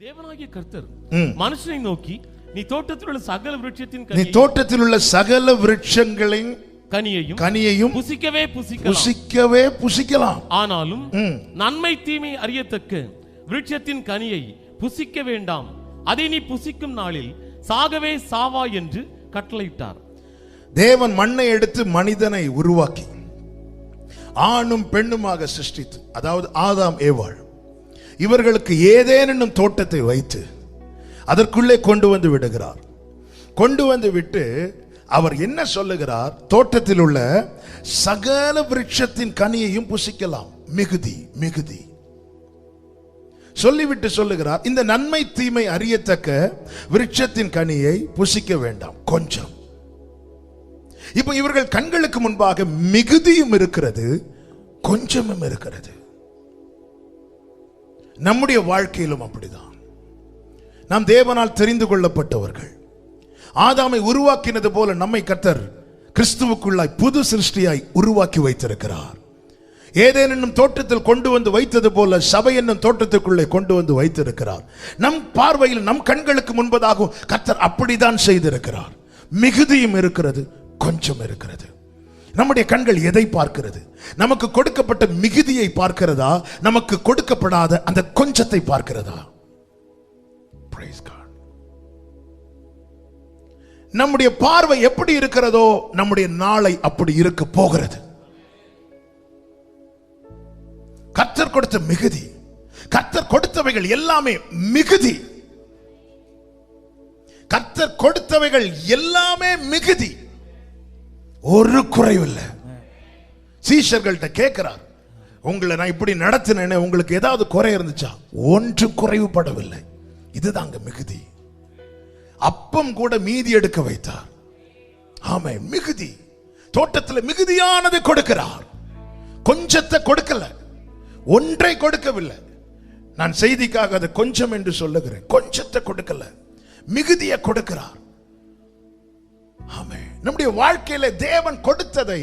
தேவனாகிய கர்த்தர். மனுஷனை நோக்கி நீ தோட்டத்தில் உள்ள சகல விருட்சத்தின் நீ தோட்டத்தில் உள்ள சகல விருட்சங்களின் கனியையும் கனியையும் புசிக்கவே புசிக்கலாம் புசிக்கவே புசிக்கலாம் ஆனாலும். நன்மை தீமை அறியத்தக்க விருட்சத்தின் கனியை புசிக்க வேண்டாம் அதை நீ புசிக்கும் நாளில் சாகவே சாவா என்று கட்டளையிட்டார் தேவன் மண்ணை எடுத்து மனிதனை உருவாக்கி ஆணும் பெண்ணுமாக சிருஷ்டித்து அதாவது ஆதாம் ஏவாள் இவர்களுக்கு ஏதேனும் தோட்டத்தை வைத்து அதற்குள்ளே கொண்டு வந்து விடுகிறார். கொண்டு வந்து விட்டு அவர் என்ன சொல்லுகிறார்? தோட்டத்தில் உள்ள சகல விருட்சத்தின் கனியையும் புசிக்கலாம். மிகுதி மிகுதி. சொல்லிவிட்டு சொல்லுகிறார் இந்த நன்மை தீமை அறியத்தக்க விருட்சத்தின் கனியை புசிக்க வேண்டாம் கொஞ்சம். இப்ப இவர்கள் கண்களுக்கு முன்பாக மிகுதியும் இருக்கிறது கொஞ்சமும் இருக்கிறது. நம்முடைய வாழ்க்கையிலும் அப்படிதான். நாம் தேவனால் தெரிந்து கொள்ளப்பட்டவர்கள். ஆதாமை உருவாக்கினது போல நம்மை கத்தர் கிறிஸ்துவுக்குள்ளாய் புது சிருஷ்டியாய் உருவாக்கி வைத்திருக்கிறார். ஏதேனும் தோட்டத்தில் கொண்டு வந்து வைத்தது போல சபை என்னும் தோட்டத்துக்குள்ளே கொண்டு வந்து வைத்திருக்கிறார். நம் பார்வையில் நம் கண்களுக்கு முன்பதாகவும் கத்தர் அப்படிதான் செய்திருக்கிறார். மிகுதியும் இருக்கிறது கொஞ்சம் இருக்கிறது. நம்முடைய கண்கள் எதை பார்க்கிறது? நமக்கு கொடுக்கப்பட்ட மிகுதியை பார்க்கிறதா? நமக்கு கொடுக்கப்படாத அந்த கொஞ்சத்தை பார்க்கிறதா? நம்முடைய பார்வை எப்படி இருக்கிறதோ நம்முடைய நாளை அப்படி இருக்க போகிறது. கத்தர் கொடுத்த மிகுதி கத்தர் கொடுத்தவைகள் எல்லாமே மிகுதி. கத்தர் கொடுத்தவைகள் எல்லாமே மிகுதி. ஒரு குறைவு இல்லை. சீஷர்கள்ட்ட கேட்கிறார் உங்களை நான் இப்படி நடத்தினேன்னு உங்களுக்கு ஏதாவது குறை இருந்துச்சா? ஒன்று குறைவுபடவில்லை. இதுதாங்க மிகுதி. அப்பம் கூட மீதி எடுக்க வைத்தார். ஆமை மிகுதி. தோட்டத்தில் மிகுதியானதை கொடுக்கிறார். கொஞ்சத்தை கொடுக்கல. ஒன்றை கொடுக்கவில்லை. நான் செய்திக்காக அதை கொஞ்சம் என்று சொல்லுகிறேன். கொஞ்சத்தை கொடுக்கல. மிகுதியை கொடுக்கிறார். நம்முடைய வாழ்க்கையில தேவன் கொடுத்ததை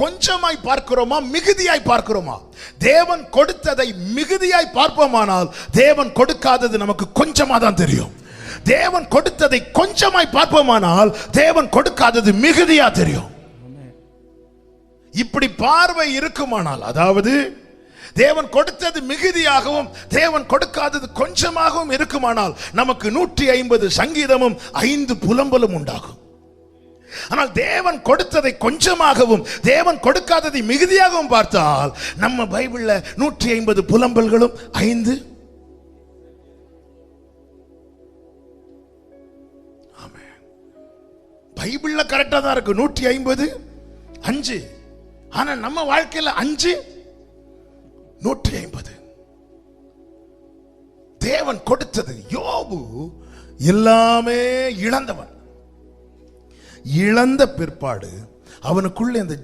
கொஞ்சமாய் பார்க்கிறோமா? மிகுதியாய் பார்க்கிறோமா? தேவன் கொடுத்ததை மிகுதியாய் பார்ப்போமானால் தேவன் கொடுக்காதது நமக்கு கொஞ்சமா தான் தெரியும். தேவன் கொடுத்ததை கொஞ்சமாய் பார்ப்போமானால் தேவன் கொடுக்காதது மிகுதியா தெரியும். இப்படி பார்வை இருக்குமானால் அதாவது தேவன் கொடுத்தது மிகுதியாகவும் தேவன் கொடுக்காதது கொஞ்சமாகவும் இருக்குமானால் நமக்கு நூற்றி ஐம்பது சங்கீதமும் ஐந்து புலம்பலும் உண்டாகும். ஆனால் தேவன் கொடுத்ததை கொஞ்சமாகவும் தேவன் கொடுக்காததை மிகுதியாகவும் பார்த்தால் நம்ம பைபிளில் நூற்றி ஐம்பது புலம்பல்களும் ஐந்து. பைபிளில் கரெக்டாக கரெக்டா தான் இருக்கு நூற்றி ஐம்பது அஞ்சு. ஆனா நம்ம வாழ்க்கையில அஞ்சு நூற்றி ஐம்பது. தேவன் கொடுத்தது யோபு எல்லாமே இழந்தவன். இழந்த பிற்பாடு அவனுக்குள்ள இந்த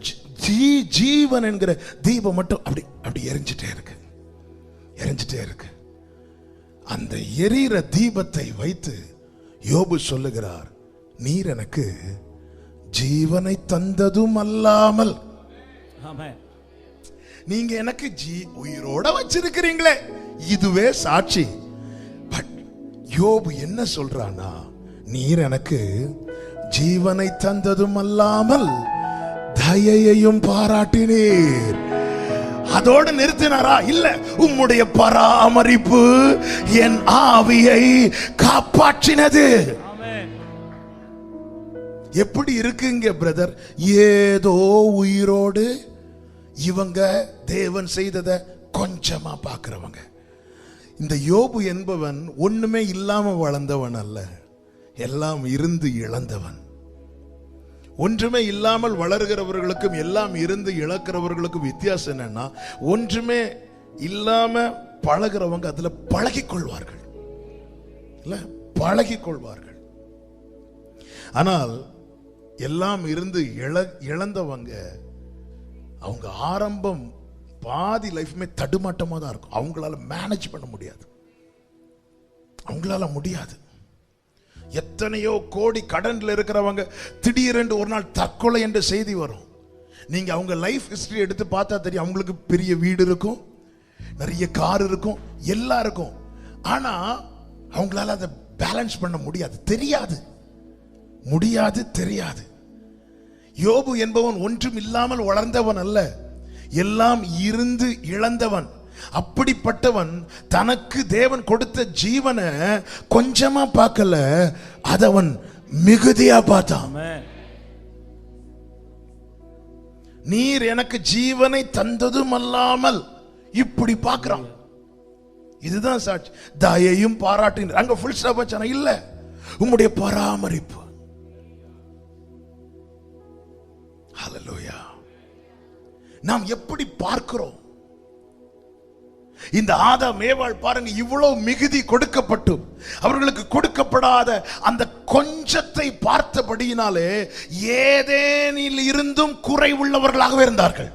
ஜீ- ஜீவன் என்கிற தீபம் மட்டும் அப்படி அப்படி எரிஞ்சிட்டே இருக்கு. எரிஞ்சிட்டே இருக்கு. அந்த எரியிற தீபத்தை வைத்து யோபு சொல்லுகிறார் நீர் எனக்கு ஜீவனை தந்ததும் அல்லாமல். நீங்க எனக்கு ஜீ உயிரோட வச்சிருக்கிறீங்களே. இதுவே சாட்சி. பட் யோபு என்ன சொல்றானா நீர் எனக்கு ஜீவனை தந்ததும் அல்லாமல் தயையையும் பாராட்டினீர். அதோடு நிறுத்தினாரா? இல்ல உம்முடைய பராமரிப்பு என் ஆவியை காப்பாற்றினது. எப்படி இருக்குங்க பிரதர் ஏதோ உயிரோடு இவங்க தேவன் செய்ததை கொஞ்சமா பார்க்கிறவங்க இந்த யோபு என்பவன் ஒண்ணுமே இல்லாம வளர்ந்தவன் அல்ல எல்லாம் இருந்து இழந்தவன். ஒன்றுமே இல்லாமல் வளர்கிறவர்களுக்கும் எல்லாம் இருந்து இழக்கிறவர்களுக்கும் வித்தியாசம் என்னன்னா ஒன்றுமே இல்லாம பழகிறவங்க அதுல பழகிக்கொள்வார்கள். கொள்வார்கள் இல்ல கொள்வார்கள் ஆனால் எல்லாம் இருந்து இழ இழந்தவங்க அவங்க ஆரம்பம் பாதி லைஃப்மே தடுமாட்டமாக தான் இருக்கும். அவங்களால மேனேஜ் பண்ண முடியாது. அவங்களால முடியாது. எத்தனையோ கோடி கடனில் இருக்கிறவங்க திடீரென்று ஒரு நாள் தற்கொலை என்ற செய்தி வரும். நீங்கள் அவங்க லைஃப் ஹிஸ்ட்ரி எடுத்து பார்த்தா தெரியும் அவங்களுக்கு பெரிய வீடு இருக்கும் நிறைய கார் இருக்கும் எல்லாம் இருக்கும். ஆனால் அவங்களால அதை பேலன்ஸ் பண்ண முடியாது. தெரியாது. முடியாது தெரியாது. யோபு என்பவன் ஒன்றும் இல்லாமல் வளர்ந்தவன் அல்ல. எல்லாம் இருந்து இழந்தவன். அப்படிப்பட்டவன் தனக்கு தேவன் கொடுத்த ஜீவனை கொஞ்சமா பார்க்கல அதவன் மிகுதியா பார்த்தான். நீர் எனக்கு ஜீவனை தந்ததும் அல்லாமல் இப்படி பார்க்கிறான். இதுதான் சாட்சி. தயையும் பாராட்டினார் அங்க ஃபுல் ஸ்டாப் வச்சான இல்ல. உம்முடைய பராமரிப்பு. ஹalleluya நாம் எப்படி பார்க்கிறோம்? இந்த ஆதா மேவாள் பாருங்க இவ்வளவு மிகுதி கொடுக்கப்பட்டும் அவர்களுக்கு கொடுக்கப்படாத அந்த கொஞ்சத்தை பார்த்தபடியினாலே ஏதேனில் இருந்தும் குறை உள்ளவர்களாகவே இருந்தார்கள்.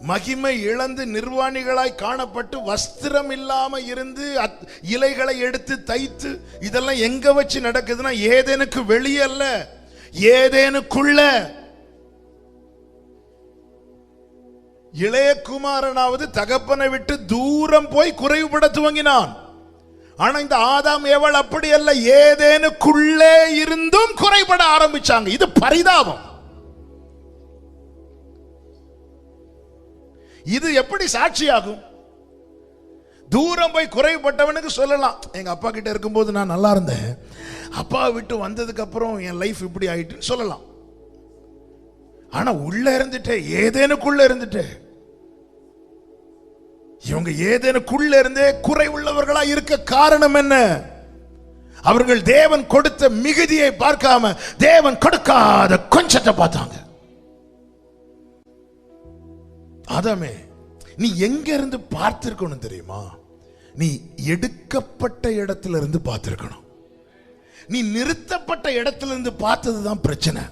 மகிமை இழந்து நிர்வாணிகளாய் காணப்பட்டு வஸ்திரம் இல்லாம இருந்து அத்- இலைகளை எடுத்து தைத்து இதெல்லாம் எங்க வச்சு நடக்குதுன்னா ஏதேனுக்கு வெளியே அல்ல ஏதேனுக்குள்ள இளையகுமாரனாவது தகப்பனை விட்டு தூரம் போய் குறைவுபட துவங்கினான். ஆனா இந்த ஆதாம் எவள் அப்படி அல்ல ஏதேனுக்குள்ளே இருந்தும் குறைபட ஆரம்பிச்சாங்க. இது பரிதாபம். இது எப்படி சாட்சியாகும்? தூரம் போய் குறைவுபட்டவனுக்கு சொல்லலாம். எங்க அப்பா கிட்ட இருக்கும்போது நான் நல்லா இருந்தேன். அப்பா விட்டு வந்ததுக்கு அப்புறம் என் லைஃப் இப்படி ஆயிட்டுன்னு சொல்லலாம். ஆனா உள்ள இருந்துட்டே ஏதேனுக்குள்ள இருந்துட்டே இவங்க ஏதேனுக்குள்ள இருந்தே குறை உள்ளவர்களா இருக்க காரணம் என்ன? அவர்கள் தேவன் கொடுத்த மிகுதியை பார்க்காம தேவன் கொடுக்காத கொஞ்சத்தை பார்த்தாங்க. அதமே நீ எங்க இருந்து பார்த்திருக்கணும் தெரியுமா? நீ எடுக்கப்பட்ட இடத்துல இருந்து பார்த்திருக்கணும். நீ நிறுத்தப்பட்ட இடத்துல இருந்து பார்த்ததுதான் பிரச்சனை.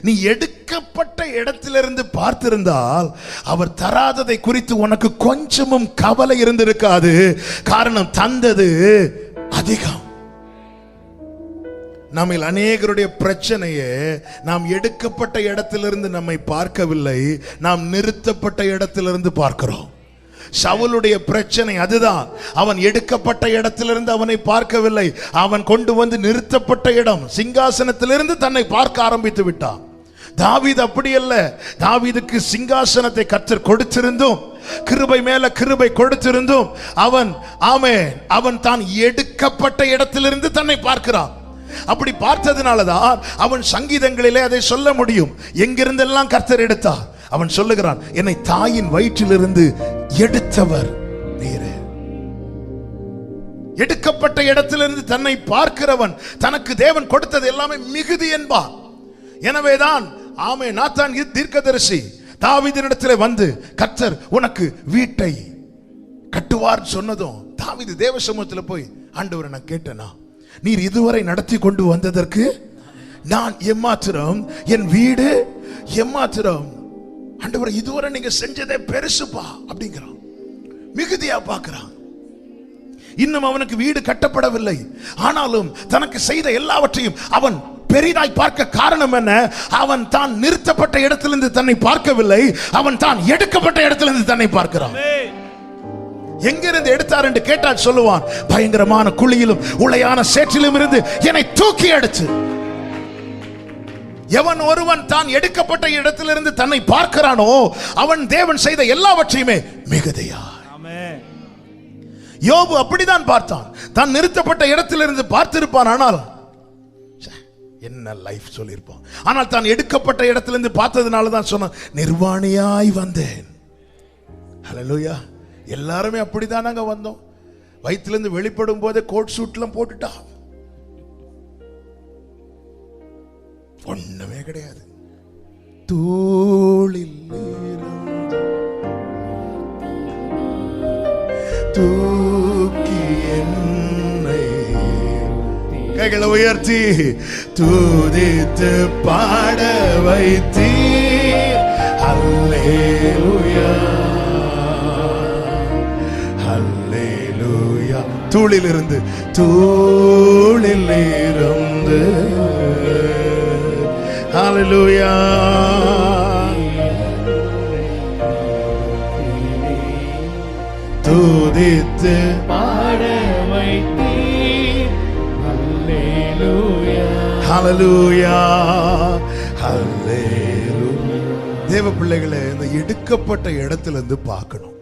நீ எடுக்கப்பட்ட இடத்திலிருந்து பார்த்திருந்தால் அவர் தராததை குறித்து உனக்கு கொஞ்சமும் கவலை இருந்திருக்காது. காரணம் தந்தது அதிகம். நம்மில் அநேகருடைய பிரச்சனையே நாம் எடுக்கப்பட்ட இடத்திலிருந்து நம்மை பார்க்கவில்லை நாம் நிறுத்தப்பட்ட இடத்திலிருந்து பார்க்கிறோம். சவுளுடைய பிரச்சனை அதுதான். அவன் எடுக்கப்பட்ட இடத்திலிருந்து அவனை பார்க்கவில்லை. அவன் கொண்டு வந்து நிறுத்தப்பட்ட இடம் சிங்காசனத்திலிருந்து தன்னை பார்க்க ஆரம்பித்து விட்டான். தாவீது அப்படி அல்ல. தாவீதுக்கு சிங்காசனத்தை கத்தர் கொடுத்திருந்தும் கிருபை மேல கிருபை கொடுத்திருந்தும் அவன் ஆமே அவன் தான் எடுக்கப்பட்ட இடத்திலிருந்து தன்னை பார்க்கிறான். அப்படி பார்த்ததுனாலதான் அவன் சங்கீதங்களிலே அதை சொல்ல முடியும். எங்கிருந்தெல்லாம் கர்த்தர் எடுத்தார்? அவன் சொல்லுகிறான் என்னை தாயின் வயிற்றிலிருந்து எடுத்தவர் நீரே. எடுக்கப்பட்ட இடத்திலிருந்து தன்னை பார்க்கிறவன் தனக்கு தேவன் கொடுத்தது எல்லாமே மிகுதி என்பான் எனவேதான் ஆமே நாத்தான் தீர்க்கதரிசி தாவிதனிடத்தில் வந்து கத்தர் உனக்கு வீட்டை கட்டுவார் சொன்னதும் தாவிது தேவ சமூகத்தில் போய் ஆண்டவரை நான் கேட்டேனா? நீர் இதுவரை நடத்தி கொண்டு வந்ததற்கு நான் எம்மாத்திரம் என் வீடு எம்மாத்திரம் ஆண்டவர் இதுவரை நீங்க செஞ்சதே பெருசுப்பா அப்படிங்கிறான். மிகுதியா பார்க்கிறான். இன்னும் அவனுக்கு வீடு கட்டப்படவில்லை. ஆனாலும் தனக்கு செய்த எல்லாவற்றையும் அவன் பெரிதாய் பார்க்க காரணம் என்ன? அவன் தான் நிறுத்தப்பட்ட இடத்திலிருந்து தன்னை பார்க்கவில்லை. அவன் தான் எடுக்கப்பட்ட இடத்திலிருந்து தன்னை பார்க்கிறான். எங்கிருந்து எடுத்தார் என்று கேட்டால் சொல்லுவான் பயங்கரமான குழியிலும் உளையான சேற்றிலும் இருந்து என்னை தூக்கி அடிச்சு. எவன் ஒருவன் தான் எடுக்கப்பட்ட இடத்திலிருந்து தன்னை பார்க்கிறானோ அவன் தேவன் செய்த எல்லாவற்றையுமே மிகுதியா யோபு அப்படிதான் பார்த்தான். தான் நிறுத்தப்பட்ட இடத்திலிருந்து பார்த்திருப்பான் ஆனால் என்ன லைஃப் சொல்லியிருப்பான் ஆனால் தான் எடுக்கப்பட்ட இடத்திலிருந்து பார்த்ததுனால தான் சொன்னான் நிர்வாணியாய் வந்தேன். ஹalleluya எல்லாருமே அப்படிதானாங்க வந்தோம். வயிற்றிலிருந்து வெளிப்படும் போதே கோட் சூட்லாம் போட்டுட்டா ஒண்ணுமே கிடையாது. தோளில் தூக்கி என்னை கைகளை உயர்த்தி தூதித்து பாட வைத்தீர். அல்லேலுயா. அல்லேலூயா. தூளிலிருந்து தூளில் அல்லேலூயா துதித்து பாட அல்லேலூயா. ஹalleluya ஹalleluya தேவ பிள்ளைகளை இந்த எடுக்கப்பட்ட இடத்துல இருந்து பார்க்கணும்.